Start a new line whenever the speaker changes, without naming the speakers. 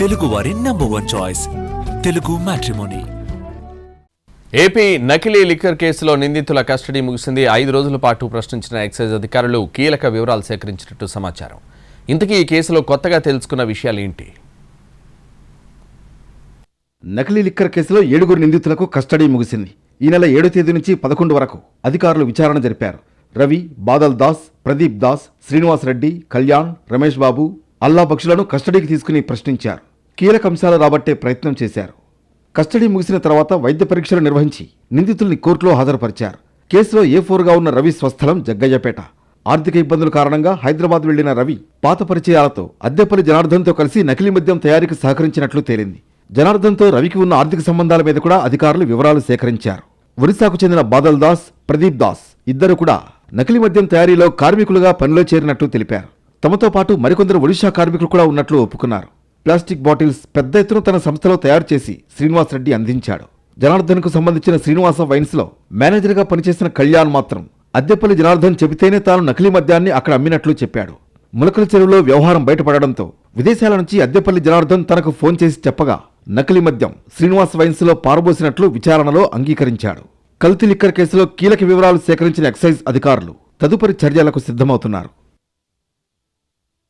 తెలుగువారి number one choice Telugu matrimony
AP నకిలీ liquor కేసులో నిందితుల కస్టడీ ముగిసింది. ఐదు రోజుల పాటు ప్రశ్నించిన ఎక్సైజ్ అధికారులు కీలక వివరాలు సేకరించినట్టు సమాచారం. ఇంతకీ ఈ కేసులో కొత్తగా తెలుసుకున్న విషయాలు ఏంటి?
నకిలీ లిక్కర్ కేసులో ఏడుగురు నిందితులకు కస్టడీ ముగిసింది. ఈ నెల ఏడో తేదీ నుంచి పదకొండు వరకు అధికారులు విచారణ జరిపారు. రవి బాదల్ దాస్ ప్రదీప్ దాస్ శ్రీనివాస్ రెడ్డి కళ్యాణ్ రమేష్ బాబు అల్లా బక్షులను కస్టడీకి తీసుకుని ప్రశ్నించారు. కీలక అంశాలు రాబట్టే ప్రయత్నం చేశారు. కస్టడీ ముగిసిన తర్వాత వైద్య పరీక్షలు నిర్వహించి నిందితుల్ని కోర్టులో హాజరుపరిచారు. కేసులో ఏ ఫోర్గా ఉన్న రవి స్వస్థలం జగ్గయ్యపేట. ఆర్థిక ఇబ్బందుల కారణంగా హైదరాబాద్ వెళ్ళిన రవి పాత పరిచయాలతో అద్దెపల్లి జనార్దన్తో కలిసి నకిలీ మద్యం తయారీకి సహకరించినట్లు తేలింది. జనార్దన్తో రవికి ఉన్న ఆర్థిక సంబంధాల మీద కూడా అధికారులు వివరాలు సేకరించారు. ఒరిస్సాకు చెందిన బాదల్ దాస్ ప్రదీప్ దాస్ ఇద్దరు కూడా నకిలీ మద్యం తయారీలో కార్మికులుగా పనిలో చేరినట్లు తెలిపారు. తమతో పాటు మరికొందరు ఒడిషా కార్మికులు కూడా ఉన్నట్లు ఒప్పుకున్నారు. ప్లాస్టిక్ బాటిల్స్ పెద్ద ఎత్తున తన సంస్థలో తయారు చేసి శ్రీనివాస్ రెడ్డి అందించాడు. జనార్దన్కు సంబంధించిన శ్రీనివాస వైన్స్లో మేనేజర్గా పనిచేసిన కళ్యాణ్ మాత్రం అద్దెపల్లి జనార్దన్ చెబితేనే తాను నకిలీ మద్యాన్ని అక్కడ అమ్మినట్లు చెప్పాడు. ములకల చెరువులో వ్యవహారం బయటపడడంతో విదేశాల నుంచి అద్దెపల్లి జనార్దన్ తనకు ఫోన్ చేసి చెప్పగా నకిలీ మద్యం శ్రీనివాస్ వైన్స్లో పారబోసినట్లు విచారణలో అంగీకరించాడు. కల్తీ లిక్కర్ కేసులో కీలక వివరాలు సేకరించిన ఎక్సైజ్ అధికారులు తదుపరి చర్యలకు సిద్ధమవుతున్నారు.